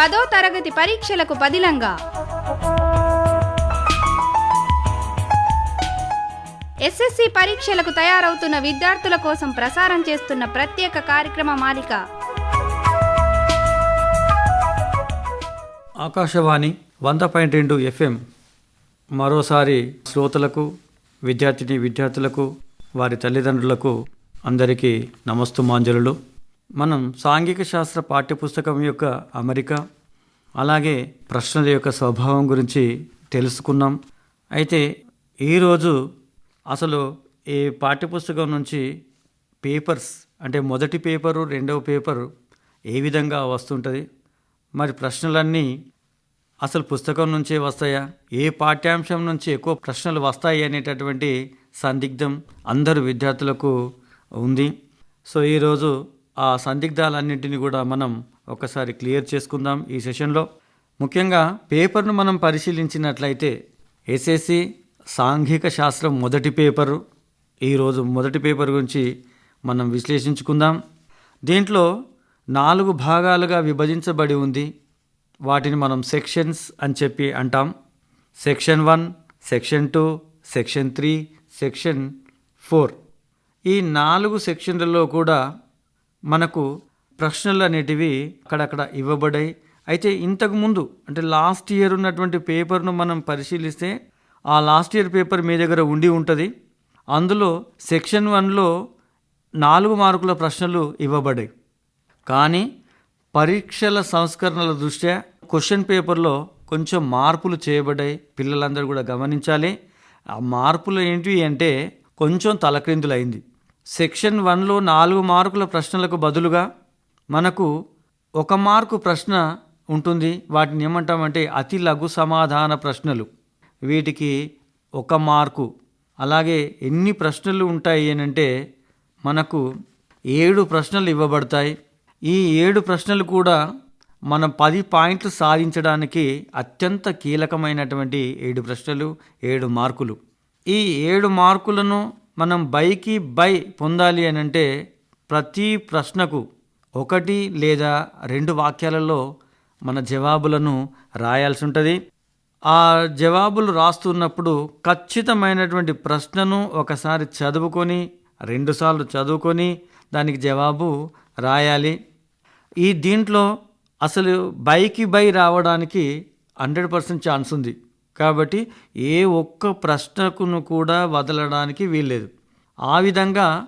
పదో తరగతి పరీక్షలకు పదిలంగా. ఎస్ఎస్సి పరీక్షలకు తయారవుతున్న విద్యార్థుల కోసం ప్రసారం చేస్తున్న ప్రత్యేక కార్యక్రమ మాలిక. ఆకాశవాణి వంద పాయింట్ రెండు ఎఫ్ఎం. మరోసారి శ్రోతలకు విద్యార్థిని విద్యార్థులకు వారి తల్లిదండ్రులకు అందరికీ నమస్తుమాంజలులు మనం సాంఘిక శాస్త్ర పాఠ్యపుస్తకం యొక్క అమరిక అలాగే ప్రశ్నల యొక్క స్వభావం గురించి తెలుసుకున్నాం. అయితే ఈరోజు అసలు ఈ పాఠ్యపుస్తకం నుంచి పేపర్స్ అంటే మొదటి పేపరు రెండవ పేపరు ఏ విధంగా వస్తుంటుంది? మరి ప్రశ్నలన్నీ అసలు పుస్తకం నుంచే వస్తాయా? ఏ పాఠ్యాంశం నుంచి ఎక్కువ ప్రశ్నలు వస్తాయి అనేటటువంటి సందిగ్ధం అందరు విద్యార్థులకు ఉంది. సో ఈరోజు ఆ సందిగ్ధాలన్నింటినీ కూడా మనం ఒకసారి క్లియర్ చేసుకుందాం ఈ సెషన్లో. ముఖ్యంగా పేపర్ను మనం పరిశీలించినట్లయితే ఎస్ఎస్సి సాంఘిక శాస్త్రం మొదటి పేపరు. ఈరోజు మొదటి పేపర్ గురించి మనం విశ్లేషించుకుందాం. దీంట్లో నాలుగు భాగాలుగా విభజించబడి ఉంది. వాటిని మనం సెక్షన్స్ అని చెప్పి అంటాం. Section one section two section three section four. ఈ నాలుగు సెక్షన్లలో కూడా మనకు ప్రశ్నలు అనేటివి అక్కడక్కడ ఇవ్వబడాయి అయితే ఇంతకుముందు అంటే లాస్ట్ ఇయర్ ఉన్నటువంటి పేపర్ను మనం పరిశీలిస్తే ఆ లాస్ట్ ఇయర్ పేపర్ మీ దగ్గర ఉండి ఉంటుంది. అందులో సెక్షన్ వన్లో నాలుగు మార్కుల ప్రశ్నలు ఇవ్వబడాయి కానీ పరీక్షల సంస్కరణల దృష్ట్యా క్వశ్చన్ పేపర్లో కొంచెం మార్పులు చేయబడ్డాయి. పిల్లలందరూ కూడా గమనించాలి. ఆ మార్పులు ఏంటి అంటే కొంచెం తలక్రిందులైంది. సెక్షన్ వన్లో నాలుగు మార్కుల ప్రశ్నలకు బదులుగా మనకు ఒక మార్కు ప్రశ్న ఉంటుంది. వాటిని ఏమంటామంటే అతి లఘు సమాధాన ప్రశ్నలు. వీటికి ఒక మార్కు. అలాగే ఎన్ని ప్రశ్నలు ఉంటాయి అని అంటే మనకు ఏడు ప్రశ్నలు ఇవ్వబడతాయి. ఈ ఏడు ప్రశ్నలు కూడా మనం పది పాయింట్లు సాధించడానికి అత్యంత కీలకమైనటువంటి ఏడు ప్రశ్నలు ఏడు మార్కులు. ఈ ఏడు మార్కులను మనం బైకి బై పొందాలి అని అంటే ప్రతి ప్రశ్నకు ఒకటి లేదా రెండు వాక్యాలలో మన జవాబులను రాయాల్సి ఉంటుంది ఆ జవాబులు రాస్తున్నప్పుడు ఖచ్చితమైనటువంటి ప్రశ్నను ఒకసారి చదువుకొని రెండుసార్లు చదువుకొని దానికి జవాబు రాయాలి. ఈ దీంట్లో అసలు బైకి బై రావడానికి హండ్రెడ్ పర్సెంట్ ఛాన్స్ ఉంది కాబట్టి ఏ ఒక్క ప్రశ్నకును కూడా వదలడానికి వీల్లేదు. ఆ విధంగా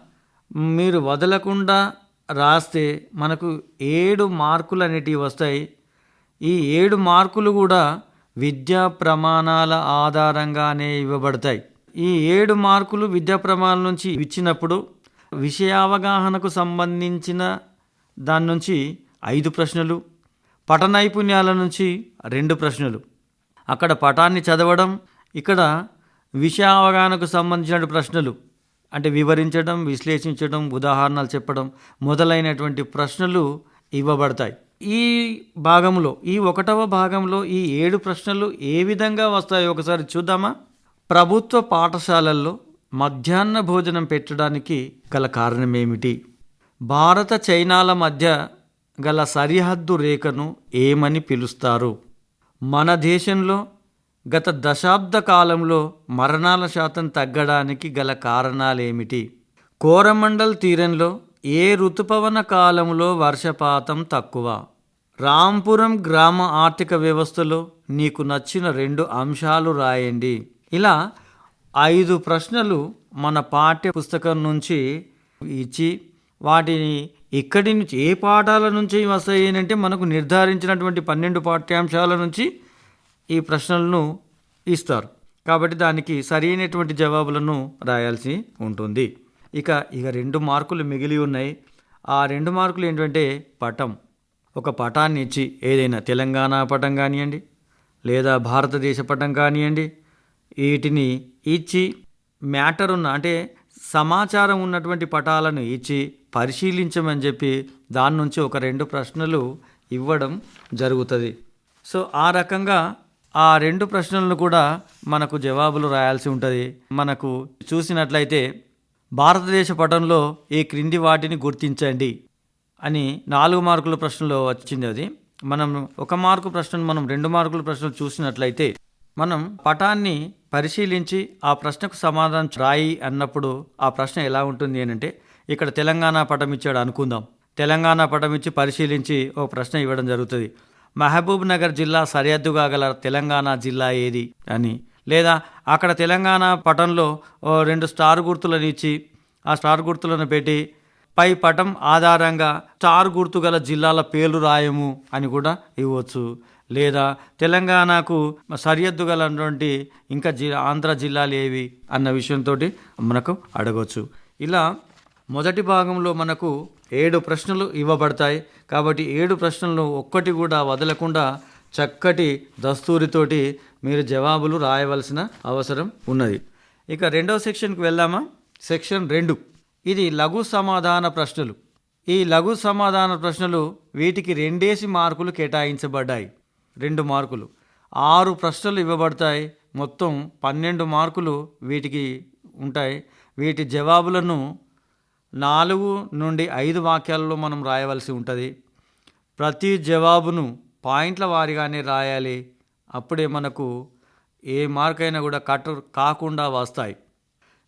మీరు వదలకుండా రాస్తే మనకు ఏడు మార్కులు అనేటివి వస్తాయి. ఈ ఏడు మార్కులు కూడా విద్యా ప్రమాణాల ఆధారంగానే ఇవ్వబడతాయి. ఈ ఏడు మార్కులు విద్యా ప్రమాణాల నుంచి ఇచ్చినప్పుడు విషయావగాహనకు సంబంధించిన దాని నుంచి ఐదు ప్రశ్నలు పట నైపుణ్యాల నుంచి రెండు ప్రశ్నలు. అక్కడ పటాన్ని చదవడం ఇక్కడ విషయ అవగాహనకు సంబంధించిన ప్రశ్నలు అంటే వివరించడం విశ్లేషించడం ఉదాహరణలు చెప్పడం మొదలైనటువంటి ప్రశ్నలు ఇవ్వబడతాయి. ఈ భాగంలో ఈ ఒకటవ భాగంలో ఈ ఏడు ప్రశ్నలు ఏ విధంగా వస్తాయో ఒకసారి చూద్దామా? ప్రభుత్వ పాఠశాలల్లో మధ్యాహ్న భోజనం పెట్టడానికి గల కారణమేమిటి? భారత చైనాల మధ్య గల సరిహద్దు రేఖను ఏమని పిలుస్తారు? మన దేశంలో గత దశాబ్ద కాలంలో మరణాల శాతం తగ్గడానికి గల కారణాలేమిటి? కోరమండల్ తీరంలో ఏ ఋతుపవన కాలంలో వర్షపాతం తక్కువ? రాంపురం గ్రామ ఆర్థిక వ్యవస్థలో నీకు నచ్చిన రెండు అంశాలు రాయండి. ఇలా ఐదు ప్రశ్నలు మన పాఠ్య పుస్తకం నుంచి ఇచ్చి వాటిని ఇక్కడి నుంచి ఏ పాఠాల నుంచి వస్తాయి అంటే మనకు నిర్ధారించినటువంటి పన్నెండు పాఠ్యాంశాల నుంచి ఈ ప్రశ్నలను ఇస్తారు. కాబట్టి దానికి సరైనటువంటి జవాబులను రాయాల్సి ఉంటుంది. ఇక ఇక రెండు మార్కులు మిగిలి ఉన్నాయి. ఆ రెండు మార్కులు ఏంటంటే పటం. ఒక పటాన్ని ఇచ్చి ఏదైనా తెలంగాణ పటం కానివ్వండి లేదా భారతదేశ పటం కానివ్వండి వీటిని ఇచ్చి మ్యాటర్ ఉన్న అంటే సమాచారం ఉన్నటువంటి పటాలను ఇచ్చి పరిశీలించమని చెప్పి దాని నుంచి ఒక రెండు ప్రశ్నలు ఇవ్వడం జరుగుతుంది. సో ఆ రకంగా ఆ రెండు ప్రశ్నలను కూడా మనకు జవాబులు రాయాల్సి ఉంటుంది. మనకు చూసినట్లయితే భారతదేశ పటంలో ఈ క్రింది వాటిని గుర్తించండి అని నాలుగు మార్కుల ప్రశ్నలో వచ్చింది అది. మనం ఒక మార్కు ప్రశ్నను మనం రెండు మార్కుల ప్రశ్నలు చూసినట్లయితే మనం పటాన్ని పరిశీలించి ఆ ప్రశ్నకు సమాధానం రాయి అన్నప్పుడు ఆ ప్రశ్న ఎలా ఉంటుంది అని అంటే ఇక్కడ తెలంగాణ పటం ఇచ్చాడు అనుకుందాం. తెలంగాణ పటం ఇచ్చి పరిశీలించి ఓ ప్రశ్న ఇవ్వడం జరుగుతుంది. మహబూబ్ నగర్ జిల్లా సరిహద్దుగా గల తెలంగాణ జిల్లా ఏది? అని. లేదా అక్కడ తెలంగాణ పటంలో ఓ రెండు స్టార్ గుర్తులను ఇచ్చి ఆ స్టార్ గుర్తులను పెట్టి పై పటం ఆధారంగా స్టార్ గుర్తు గల జిల్లాల పేర్లు రాయము అని కూడా ఇవ్వచ్చు. లేదా తెలంగాణకు సరిహద్దు గలటువంటి ఇంకా జి ఆంధ్ర జిల్లాలు ఏవి? అన్న విషయంతో మనకు అడగవచ్చు ఇలా మొదటి భాగంలో మనకు ఏడు ప్రశ్నలు ఇవ్వబడతాయి. కాబట్టి ఏడు ప్రశ్నలను ఒక్కటి కూడా వదలకుండా చక్కటి దస్తూరితోటి మీరు జవాబులు రాయవలసిన అవసరం ఉన్నది. ఇక రెండవ సెక్షన్కి వెళ్దామా? సెక్షన్ రెండు. ఇది లఘు సమాధాన ప్రశ్నలు. ఈ లఘు సమాధాన ప్రశ్నలు వీటికి రెండేసి మార్కులు కేటాయించబడ్డాయి. రెండు మార్కులు. ఆరు ప్రశ్నలు ఇవ్వబడతాయి. మొత్తం పన్నెండు మార్కులు వీటికి ఉంటాయి. వీటి జవాబులను నాలుగు నుండి ఐదు వాక్యాలలో మనం రాయవలసి ఉంటుంది. ప్రతి జవాబును పాయింట్ల వారీగానే రాయాలి. అప్పుడే మనకు ఏ మార్కైనా కూడా కట్ కాకుండా వస్తాయి.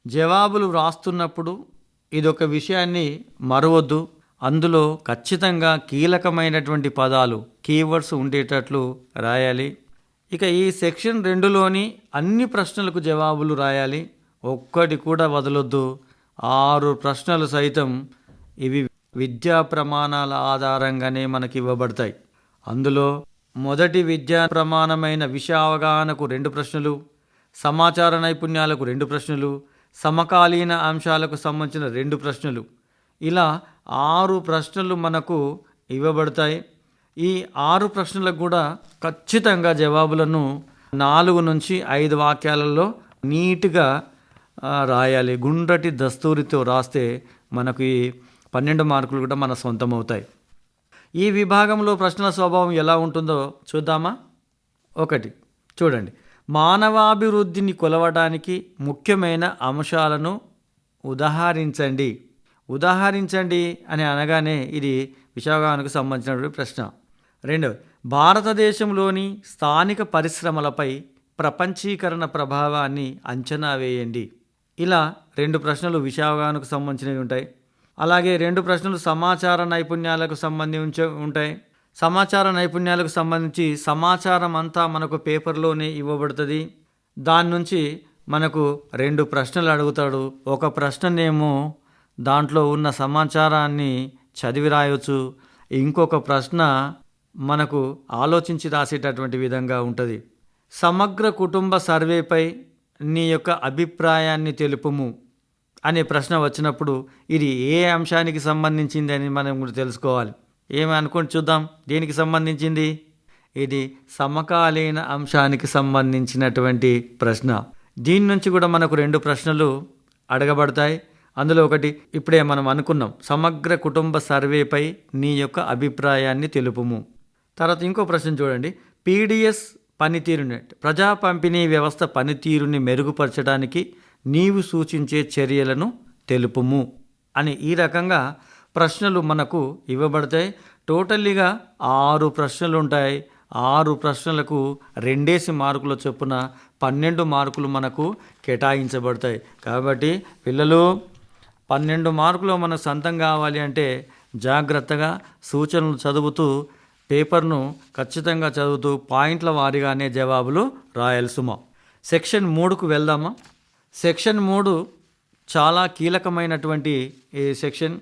జవాబులు వ్రాస్తున్నప్పుడు ఇదొక విషయాన్ని మరవద్దు. అందులో ఖచ్చితంగా కీలకమైనటువంటి పదాలు కీవర్డ్స్ ఉండేటట్లు రాయాలి. ఇక ఈ సెక్షన్ రెండులోని అన్ని ప్రశ్నలకు జవాబులు రాయాలి. ఒక్కటి కూడా వదలొద్దు. ఆరు ప్రశ్నలు సైతం ఇవి విద్యా ప్రమాణాల ఆధారంగానే మనకి ఇవ్వబడతాయి అందులో మొదటి విద్యా ప్రమాణమైన విషయ అవగాహనకు రెండు ప్రశ్నలు సమాచార నైపుణ్యాలకు రెండు ప్రశ్నలు సమకాలీన అంశాలకు సంబంధించిన రెండు ప్రశ్నలు. ఇలా ఆరు ప్రశ్నలు మనకు ఇవ్వబడతాయి. ఈ ఆరు ప్రశ్నలకు కూడా ఖచ్చితంగా జవాబులను నాలుగు నుంచి ఐదు వాక్యాలలో నీట్గా రాయాలి. గుండ్రటి దస్తూరితో రాస్తే మనకు ఈ పన్నెండు మార్కులు కూడా మన సొంతం అవుతాయి ఈ విభాగంలో ప్రశ్నల స్వభావం ఎలా ఉంటుందో చూద్దామా? ఒకటి చూడండి. మానవాభివృద్ధిని కొలవడానికి ముఖ్యమైన అంశాలను ఉదాహరించండి. ఉదాహరించండి అని అనగానే ఇది విశాఖకు సంబంధించినటువంటి ప్రశ్న. రెండవది భారతదేశంలోని స్థానిక పరిశ్రమలపై ప్రపంచీకరణ ప్రభావాన్ని అంచనా వేయండి. ఇలా రెండు ప్రశ్నలు విశాఖకు సంబంధించినవి ఉంటాయి. అలాగే రెండు ప్రశ్నలు సమాచార నైపుణ్యాలకు సంబంధించి ఉంటాయి. సమాచార నైపుణ్యాలకు సంబంధించి సమాచారం అంతా మనకు పేపర్లోనే ఇవ్వబడుతుంది. దాని నుంచి మనకు రెండు ప్రశ్నలు అడుగుతాడు. ఒక ప్రశ్ననేమో దాంట్లో ఉన్న సమాచారాన్ని చదివి రాయొచ్చు. ఇంకొక ప్రశ్న మనకు ఆలోచించి రాసేటటువంటి విధంగా ఉంటుంది. సమగ్ర కుటుంబ సర్వేపై నీ యొక్క అభిప్రాయాన్ని తెలుపుము అనే ప్రశ్న వచ్చినప్పుడు ఇది ఏ అంశానికి సంబంధించింది అని మనం కూడా తెలుసుకోవాలి. ఏమి అనుకొని చూద్దాం. దేనికి సంబంధించింది? ఇది సమకాలీన అంశానికి సంబంధించినటువంటి ప్రశ్న. దీని నుంచి కూడా మనకు రెండు ప్రశ్నలు అడగబడతాయి. అందులో ఒకటి ఇప్పుడే మనం అనుకున్నాం. సమగ్ర కుటుంబ సర్వేపై నీ యొక్క అభిప్రాయాన్ని తెలుపుము. తర్వాత ఇంకో ప్రశ్న చూడండి. పీడిఎస్ పనితీరుని ప్రజా పంపిణీ వ్యవస్థ పనితీరుని మెరుగుపరచడానికి నీవు సూచించే చర్యలను తెలుపుము అని ఈ రకంగా ప్రశ్నలు మనకు ఇవ్వబడతాయి. టోటల్లీగా ఆరు ప్రశ్నలు ఉంటాయి ఆరు ప్రశ్నలకు రెండేసి మార్కుల చొప్పున పన్నెండు మార్కులు మనకు కేటాయించబడతాయి. కాబట్టి పిల్లలు పన్నెండు మార్కులు మనకు సొంతం కావాలి అంటే జాగ్రత్తగా సూచనలు చదువుతూ పేపర్ను ఖచ్చితంగా చదువుతూ పాయింట్ల వారీగానే జవాబులు రాయల్సుమా సెక్షన్ మూడుకు వెళ్దామా? సెక్షన్ మూడు చాలా కీలకమైనటువంటి ఈ సెక్షన్.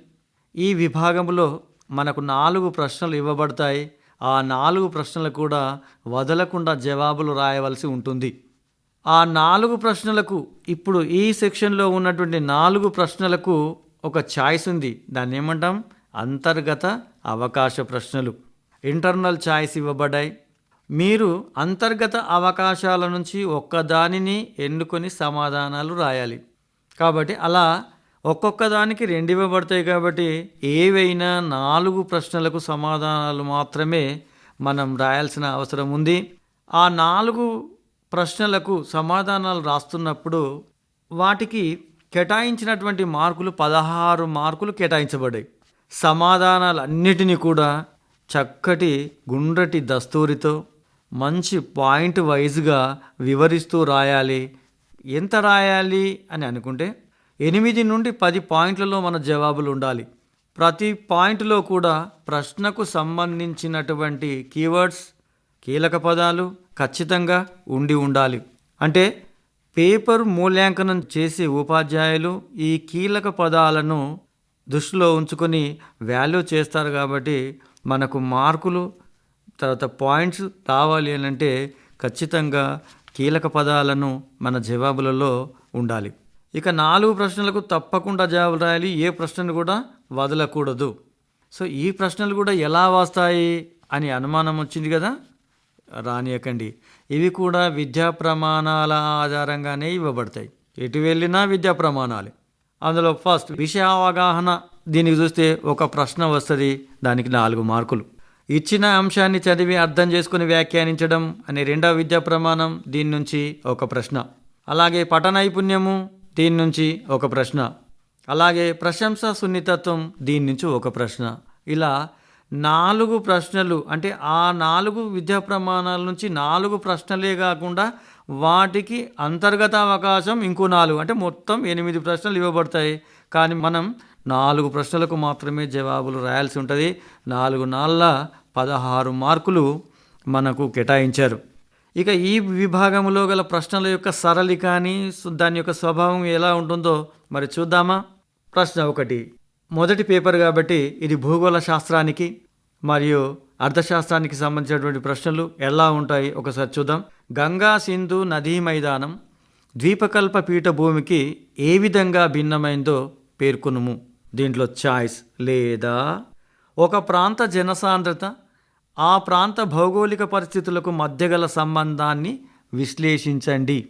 ఈ విభాగంలో మనకు నాలుగు ప్రశ్నలు ఇవ్వబడతాయి. ఆ నాలుగు ప్రశ్నలు కూడా వదలకుండా జవాబులు రాయవలసి ఉంటుంది. ఆ నాలుగు ప్రశ్నలకు ఇప్పుడు ఈ సెక్షన్లో ఉన్నటువంటి నాలుగు ప్రశ్నలకు ఒక ఛాయిస్ ఉంది. దాన్ని ఏమంటాం? అంతర్గత అవకాశ ప్రశ్నలు. ఇంటర్నల్ ఛాయిస్ ఇవ్వబడ్డాయి. మీరు అంతర్గత అవకాశాల నుంచి ఒక్కదానిని ఎన్నుకొని సమాధానాలు రాయాలి. కాబట్టి అలా ఒక్కొక్క దానికి రెండు ఇవ్వబడతాయి కాబట్టి ఏవైనా నాలుగు ప్రశ్నలకు సమాధానాలు మాత్రమే మనం రాయాల్సిన అవసరం ఉంది. ఆ నాలుగు ప్రశ్నలకు సమాధానాలు రాస్తున్నప్పుడు వాటికి కేటాయించినటువంటి మార్కులు పదహారు మార్కులు కేటాయించబడ్డాయి. సమాధానాలన్నిటినీ కూడా చక్కటి గుండ్రటి దస్తూరితో మంచి పాయింట్ వైజ్గా వివరిస్తూ రాయాలి. ఎంత రాయాలి అని అనుకుంటే ఎనిమిది నుండి పది పాయింట్లలో మన జవాబులు ఉండాలి. ప్రతి పాయింట్లో కూడా ప్రశ్నకు సంబంధించినటువంటి కీవర్డ్స్ కీలక పదాలు ఖచ్చితంగా ఉండి ఉండాలి. అంటే పేపర్ మూల్యాంకనం చేసే ఉపాధ్యాయులు ఈ కీలక పదాలను దృష్టిలో ఉంచుకొని వాల్యూ చేస్తారు కాబట్టి మనకు మార్కులు తర్వాత పాయింట్స్ రావాలి అని అంటే ఖచ్చితంగా కీలక పదాలను మన జవాబులలో ఉండాలి. ఇక నాలుగు ప్రశ్నలకు తప్పకుండా జవాబు రాయాలి. ఏ ప్రశ్నను కూడా వదలకూడదు. సో ఈ ప్రశ్నలు కూడా ఎలా వస్తాయి అని అనుమానం వచ్చింది కదా? రానియకండి. ఇవి కూడా విద్యా ప్రమాణాల ఆధారంగానే ఇవ్వబడతాయి. ఎటు వెళ్ళినా విద్యా ప్రమాణాలు. అందులో ఫస్ట్ విషయ అవగాహన దీనికి చూస్తే ఒక ప్రశ్న వస్తుంది. దానికి నాలుగు మార్కులు. ఇచ్చిన అంశాన్ని చదివి అర్థం చేసుకుని వ్యాఖ్యానించడం అనే రెండవ విద్యా ప్రమాణం దీని నుంచి ఒక ప్రశ్న. అలాగే పఠ నైపుణ్యము దీని నుంచి ఒక ప్రశ్న. అలాగే ప్రశంస సున్నితత్వం దీని నుంచి ఒక ప్రశ్న. ఇలా నాలుగు ప్రశ్నలు అంటే ఆ నాలుగు విద్యా ప్రమాణాల నుంచి నాలుగు ప్రశ్నలే కాకుండా వాటికి అంతర్గత అవకాశం ఇంకో నాలుగు. అంటే మొత్తం ఎనిమిది ప్రశ్నలు ఇవ్వబడతాయి. కానీ మనం నాలుగు ప్రశ్నలకు మాత్రమే జవాబులు రాయాల్సి ఉంటుంది. నాలుగు నాళ్ళ పదహారు మార్కులు మనకు కేటాయించారు. ఇక ఈ విభాగంలో గల ప్రశ్నల యొక్క సరళి కానీ దాని యొక్క స్వభావం ఎలా ఉంటుందో మరి చూద్దామా? ప్రశ్న ఒకటి. మొదటి పేపర్ కాబట్టి ఇది భూగోళ శాస్త్రానికి మరియు అర్థశాస్త్రానికి సంబంధించినటువంటి ప్రశ్నలు ఎలా ఉంటాయి ఒకసారి చూద్దాం. గంగా సింధు నదీ మైదానం ద్వీపకల్ప పీఠభూమికి ఏ విధంగా భిన్నమైందో పేర్కొనుము. దీంట్లో చాయిస్ లేదా ఒక ప్రాంత జనసాంద్రత ఆ ప్రాంత భౌగోళిక పరిస్థితులకు మధ్య గల సంబంధాన్ని విశ్లేషించండి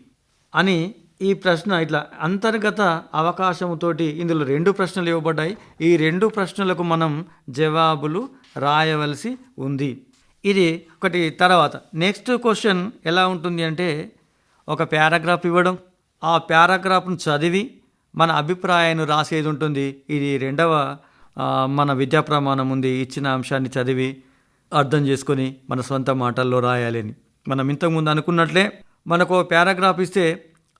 అని ఈ ప్రశ్న ఇట్లా అంతర్గత అవకాశంతోటి ఇందులో రెండు ప్రశ్నలు ఇవ్వబడ్డాయి. ఈ రెండు ప్రశ్నలకు మనం జవాబులు రాయవలసి ఉంది. ఇది ఒకటి తర్వాత. నెక్స్ట్ క్వశ్చన్ ఎలా ఉంటుంది అంటే ఒక పారాగ్రాఫ్ ఇవ్వడం ఆ పారాగ్రాఫ్ను చదివి మన అభిప్రాయాన్ని రాసేది ఉంటుంది. ఇది రెండవ మన విద్యా ప్రమాణం ఉంది. ఇచ్చిన అంశాన్ని చదివి అర్థం చేసుకొని మన సొంత మాటల్లో రాయాలి అని మనం ఇంతకుముందు అనుకున్నట్లే మనకు ఓ పారాగ్రాఫ్ ఇస్తే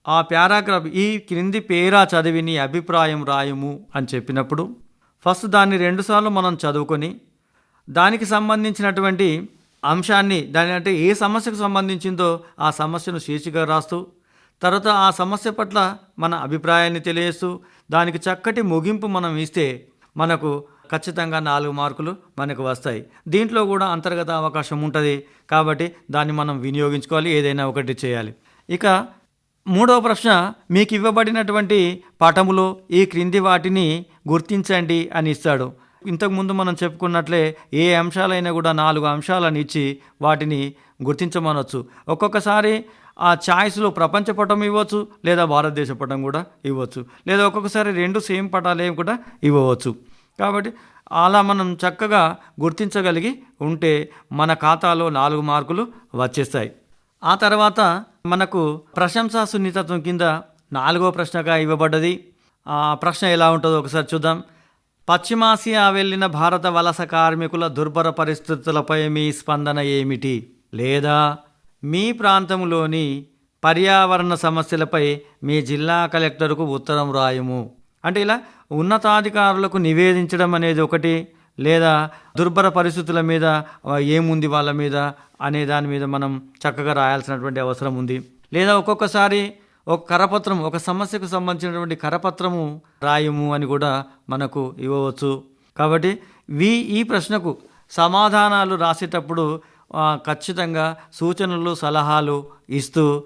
ఆ పారాగ్రాఫ్ ఈ క్రింది పేరా చదివి నీ అభిప్రాయం రాయము అని చెప్పినప్పుడు ఫస్ట్ దాన్ని రెండుసార్లు మనం చదువుకొని దానికి సంబంధించినటువంటి అంశాన్ని దాని అంటే ఏ సమస్యకు సంబంధించిందో ఆ సమస్యను శీర్షిక రాస్తూ తర్వాత ఆ సమస్య పట్ల మన అభిప్రాయాన్ని తెలియస్తూ దానికి చక్కటి ముగింపు మనం ఇస్తే మనకు ఖచ్చితంగా నాలుగు మార్కులు మనకు వస్తాయి. దీంట్లో కూడా అంతర్గత అవకాశం ఉంటుంది కాబట్టి దాన్ని మనం వినియోగించుకోవాలి ఏదైనా ఒకటి చేయాలి. ఇక మూడవ ప్రశ్న మీకు ఇవ్వబడినటువంటి పాఠములో ఈ క్రింది వాటిని గుర్తించండి అని ఇస్తాడు. ఇంతకుముందు మనం చెప్పుకున్నట్లే ఏ అంశాలైనా కూడా నాలుగు అంశాలను ఇచ్చి వాటిని గుర్తించమనొచ్చు. ఒక్కొక్కసారి ఆ ఛాయిస్లో ప్రపంచ పటం ఇవ్వచ్చు లేదా భారతదేశ పటం కూడా ఇవ్వచ్చు లేదా ఒక్కొక్కసారి రెండు సేమ్ పటాలు కూడా ఇవ్వవచ్చు. కాబట్టి అలా మనం చక్కగా గుర్తించగలిగి ఉంటే మన ఖాతాలో నాలుగు మార్కులు వచ్చేస్తాయి. ఆ తర్వాత మనకు ప్రశంసా సున్నితత్వం కింద నాలుగో ప్రశ్నగా ఇవ్వబడ్డది. ఆ ప్రశ్న ఎలా ఉంటుందో ఒకసారి చూద్దాం. పశ్చిమాసియా వెళ్ళిన భారత వలస కార్మికుల దుర్భర పరిస్థితులపై మీ స్పందన ఏమిటి? లేదా మీ ప్రాంతంలోని పర్యావరణ సమస్యలపై మీ జిల్లా కలెక్టర్కు ఉత్తరం రాయము. అంటే ఇలా ఉన్నతాధికారులకు నివేదించడం అనేది ఒకటి లేదా దుర్భర పరిస్థితుల మీద ఏముంది వాళ్ళ మీద అనే దాని మీద మనం చక్కగా రాయాల్సినటువంటి అవసరం ఉంది. లేదా ఒక్కొక్కసారి ఒక కరపత్రం ఒక సమస్యకు సంబంధించినటువంటి కరపత్రము రాయము అని కూడా మనకు ఇవ్వవచ్చు. కాబట్టి వీ ఈ ప్రశ్నకు సమాధానాలు రాసేటప్పుడు ఖచ్చితంగా సూచనలు సలహాలు ఇస్తూ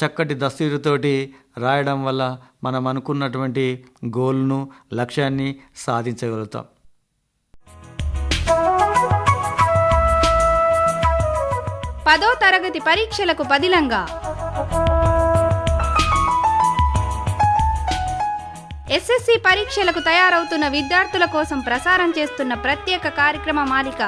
చక్కటి దస్తీరుతోటి రాయడం వల్ల మనం అనుకున్నటువంటి గోల్ను లక్ష్యాన్ని సాధించగలుగుతాం. పదో తరగతి పరీక్షలకు పదిలంగా. ఎస్ఎస్సి పరీక్షలకు తయారవుతున్న విద్యార్థుల కోసం ప్రసారం చేస్తున్న ప్రత్యేక కార్యక్రమ మాలిక.